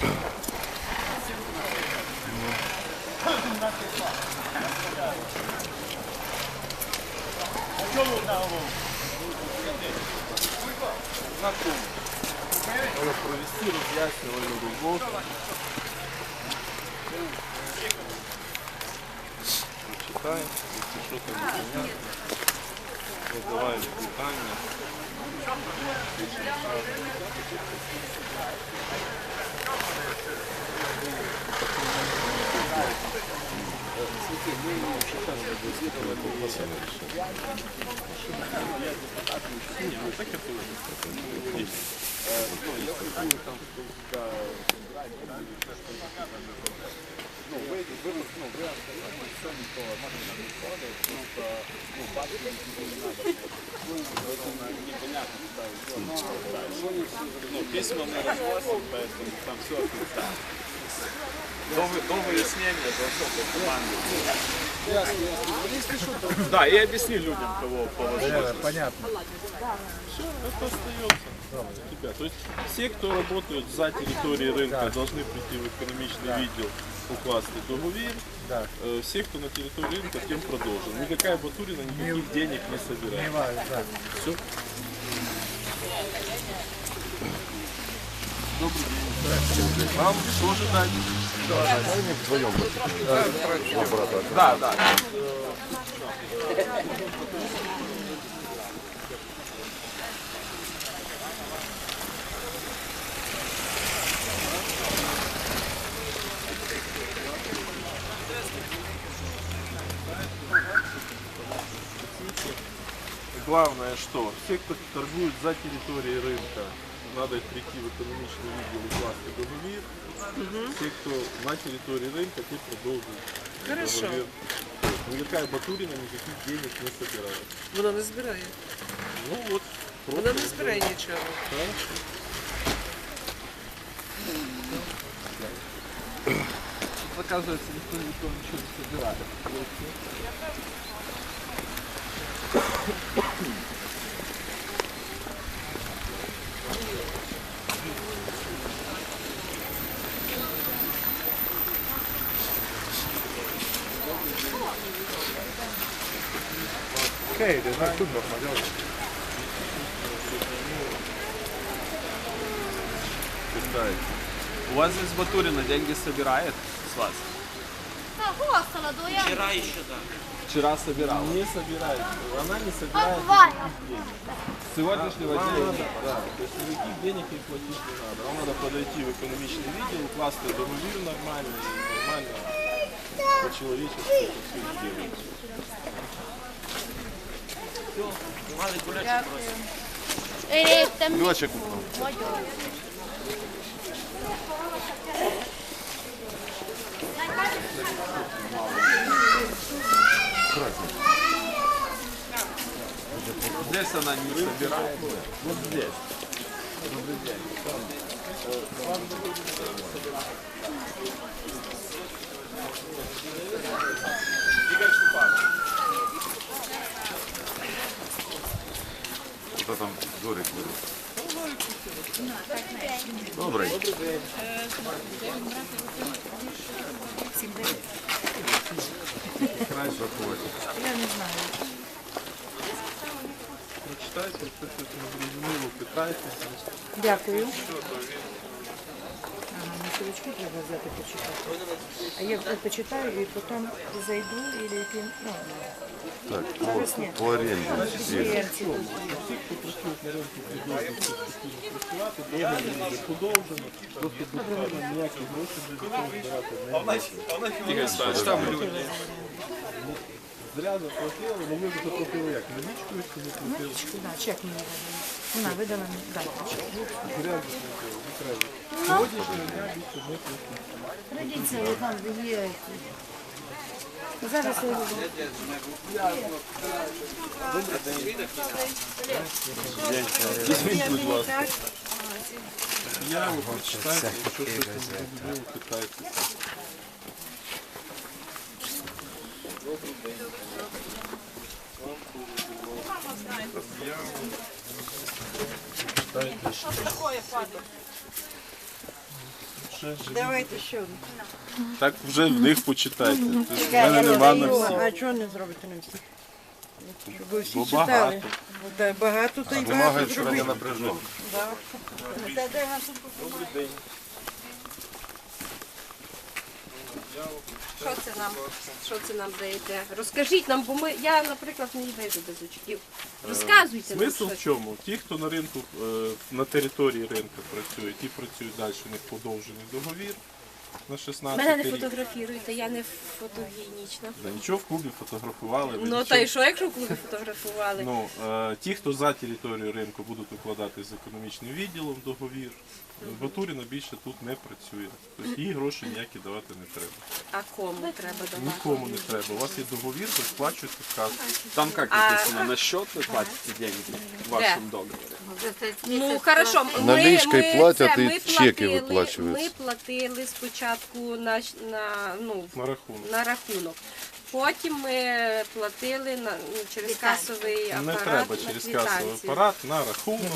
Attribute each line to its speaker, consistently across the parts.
Speaker 1: Надо провести, разъяснивали углов. Прочитаем, если что-то непонятно. Задавали питание. Що там непонятно. Задаваємо питання. Ну, письма мы разгласим, поэтому там все описано. До, вы- до выяснения должно быть команды. Да, и объясни людям, кого положить.
Speaker 2: Понятно.
Speaker 1: Все, это остается у тебя. То есть все, кто работают за территорией рынка, должны прийти в экономичный відділ укласти договір.
Speaker 2: Да.
Speaker 1: Э, Все, кто на территории рынка, тем продолжен. Никакая Батурина никаких денег не собирает. Все. Добрый день. Вам тоже дать? Да, да. Главное, что все, кто торгует за территорией рынка, надо прийти в экономичный відділ и класти договір. Все, кто на территории рынка, те продолжат
Speaker 3: Хорошо.
Speaker 1: договір. Никакая Батурина никаких денег не собирает.
Speaker 3: Вона не збирає.
Speaker 1: Ну вот,
Speaker 3: Вона
Speaker 1: просто
Speaker 3: не збирає нічого.
Speaker 1: Хорошо.
Speaker 2: Оказывается, никто никто ничего не собирает. Окей, det är kul att man gör det.
Speaker 1: Питайте. У вас здесь Батурина деньги собирает с вас?
Speaker 4: Так, гостила до я.
Speaker 5: Вчера еще да.
Speaker 1: Вчера собирала. Не собирает. Она не собирает
Speaker 4: Бывает.
Speaker 1: никаких денег. С сегодняшнего дня да. То есть никаких денег ей платить не надо. Вам надо подойти в экономичный відділ, укласти договір нормальний, нормально по-человечески это все сделать.
Speaker 5: Мали.
Speaker 4: Ей, там
Speaker 1: Мелочек купил. Здесь она не собирает. Вот здесь. Добрый день.
Speaker 6: Хто там Зорик буде? Добрий.
Speaker 1: Краще
Speaker 6: Заходь.
Speaker 1: прочитайте, якщо щось не зрозуміло, питайтеся.
Speaker 7: Дякую. Ага, на треба взяти почитати. А я почитаю і потім зайду і ну,
Speaker 6: Так, по, по оренді.
Speaker 5: Игорь Станич, там люди.
Speaker 1: Зря заплатили, але ви заплатили як? Налічкою чи не платили?
Speaker 7: Налічку, да, чек мені видали. Вона видала мені, чек.
Speaker 1: Зря заплатили, не треба. Сьогоднішнього дня більше не платили.
Speaker 7: Придіться, ви там є. Зараз я
Speaker 1: Візьміть, будь ласка. Я ви прочитайте, якщо щось не зрозуміло, питайтеся. Ще живі.
Speaker 7: Давайте ще одну.
Speaker 1: Так вже в них почитайте. Тобто в мене нема на всіх.
Speaker 7: А чого не зробити на всіх? Щоб ви всі
Speaker 1: Бо
Speaker 7: читали.
Speaker 1: багато.
Speaker 7: Та Багато та й багато
Speaker 6: Вимагають, щоб не
Speaker 7: зробити.
Speaker 6: напряжено.
Speaker 8: Що це нам? Що це нам даєте? Розкажіть нам, бо ми, я, наприклад, не вийду без очків. Розказуйте нам
Speaker 1: Смисл в чому? Ті, хто на ринку е, на території ринку працює, ті працюють далі, у них подовжений договір на 16
Speaker 8: Мене не
Speaker 1: рік.
Speaker 8: фотографіруйте, я не фотогенічна.
Speaker 1: Да, нічого в клубі фотографували. ви
Speaker 8: Ну
Speaker 1: нічого-
Speaker 8: та й що, якщо в клубі фотографували?
Speaker 1: Ну, е, ті, хто за територією ринку будуть укладати з економічним відділом договір, Батуріна більше тут не працює. Тобто їй гроші ніякі давати не треба.
Speaker 8: А кому треба давати?
Speaker 1: Нікому не треба. У вас є договір, ви сплачуєте в касу.
Speaker 2: Там как написано, на счет вы платите деньги в вашем договоре?
Speaker 8: Ну хорошо, ми,
Speaker 6: Наличкою
Speaker 8: ми
Speaker 6: платять
Speaker 8: це,
Speaker 6: і
Speaker 8: ми
Speaker 6: чеки
Speaker 8: платили-
Speaker 6: виплачуються.
Speaker 8: Ми платили спочатку на, щ- на, ну,
Speaker 1: На рахунок.
Speaker 8: на рахунок. Потім ми платили на, ну, через касовий апарат
Speaker 1: Не треба
Speaker 8: на
Speaker 1: через касовий
Speaker 8: квитанцію.
Speaker 1: апарат на рахунок.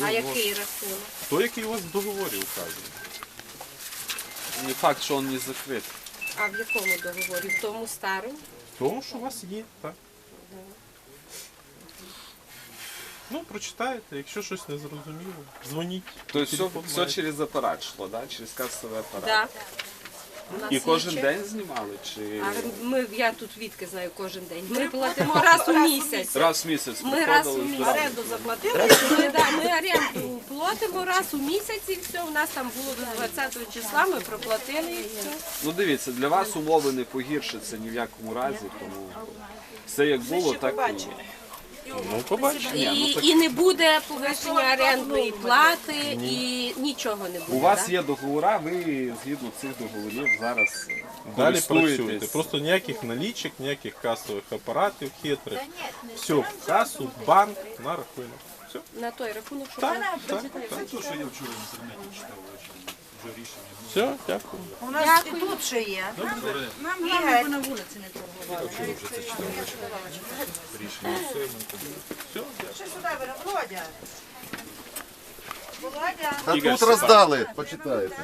Speaker 8: А
Speaker 1: Ви
Speaker 8: який рахунок?
Speaker 1: Той, який у вас в договорі указаний.
Speaker 2: Не факт, что он не закрыт.
Speaker 8: А в якому договорі? В тому старому?
Speaker 1: Тому, що у вас є, так. Ну, прочитаєте, якщо щось не зрозуміло, дзвоніть.
Speaker 2: То все,
Speaker 1: Телефон
Speaker 2: все
Speaker 1: маєте.
Speaker 2: через апарат шло, да? Через касовий апарат.
Speaker 8: Да.
Speaker 2: І кожен день знімали? Чи
Speaker 8: А ми, я тут відки знаю кожен день. Ми платимо раз у місяць.
Speaker 2: раз в місяць
Speaker 8: Ми раз у
Speaker 2: приходили,
Speaker 8: місяць. Оренду заплатили. Ми, да, ми оренду платимо раз у місяць і все. У нас там було до 20 числа, ми проплатили і все.
Speaker 2: Ну дивіться, для вас умови не погіршаться ні в якому разі, тому все як було, так і є.
Speaker 1: Ну, побачимо.
Speaker 8: І, і не буде повищення орендної плати, і нічого не буде.
Speaker 2: У вас
Speaker 8: да?
Speaker 2: є договора, ви згідно цих договорів зараз
Speaker 1: Далі
Speaker 2: користуєтесь.
Speaker 1: працюєте. Просто ніяких налічок, ніяких касових апаратів хитрих. Все, в касу, банк, на рахунок. Все.
Speaker 8: на той рахунок, що
Speaker 1: Так, так, так. Все, дякую.
Speaker 7: У нас і тут ще є. Нам головне, бо на вулиці не торгували. Що сюди беремо, Володя?
Speaker 6: А тут роздали, почитаєте.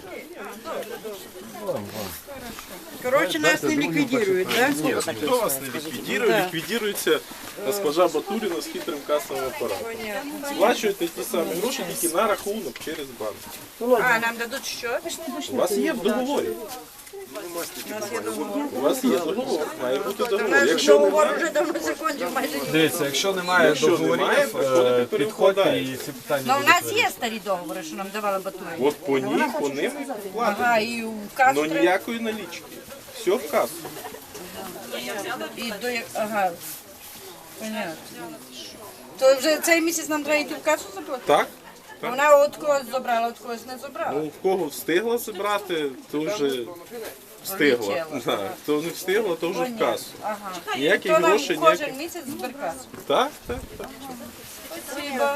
Speaker 7: Коротше, нас не ліквідують, так?
Speaker 1: Ніхто вас не ліквідує, ліквідується госпожа Батуріна з хитрим касовим апаратом. Сплачуєте ті самі гроші, тільки на рахунок через банк.
Speaker 7: А, нам дадуть що?
Speaker 1: У вас є в договорі. У вас є договор, має бути договор. Якщо
Speaker 7: Договор вже давно закончив майже.
Speaker 2: Дивіться, якщо немає
Speaker 1: якщо немає, приходите перекладаєте.
Speaker 2: ці питання.
Speaker 7: Ну, у нас є старі договори, що нам давали батури.
Speaker 1: От по ній, по ним і платите.
Speaker 7: Ага, і в касу
Speaker 1: Ну ніякої налічки. Все в касу.
Speaker 7: І до як- ага. Понятно. То вже цей місяць нам треба йти в касу заплатити?
Speaker 1: Так?
Speaker 7: Вона от когось забрала, от когось не забрала.
Speaker 1: Ну, в кого встигла зібрати, то вже встигла. Да. Хто не встигла, то вже в касу.
Speaker 7: Ага.
Speaker 1: Ніяких
Speaker 7: То нам
Speaker 1: грошей,
Speaker 7: кожен місяць зберкасу.
Speaker 1: Так, так, так.
Speaker 7: Спасибо.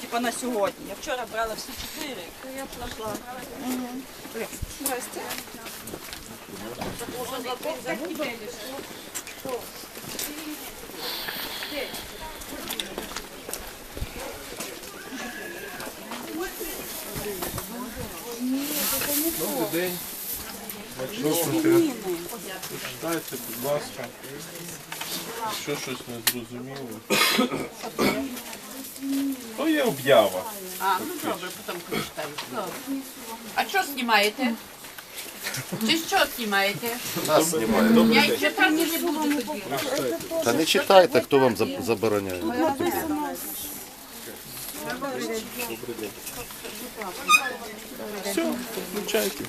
Speaker 9: Типа на сьогодні. Я вчора брала всі чотири. Я пішла.
Speaker 1: Добрий день. Читайте, будь ласка. Якщо щось не зрозуміло. То є об'ява.
Speaker 9: А, ну добре, потім прочитаю. А що знімаєте? Чи що знімаєте?
Speaker 6: Нас знімають.
Speaker 9: Я й читати не буду тоді.
Speaker 6: Та не читайте, хто вам заб- день.
Speaker 1: Все, включайте.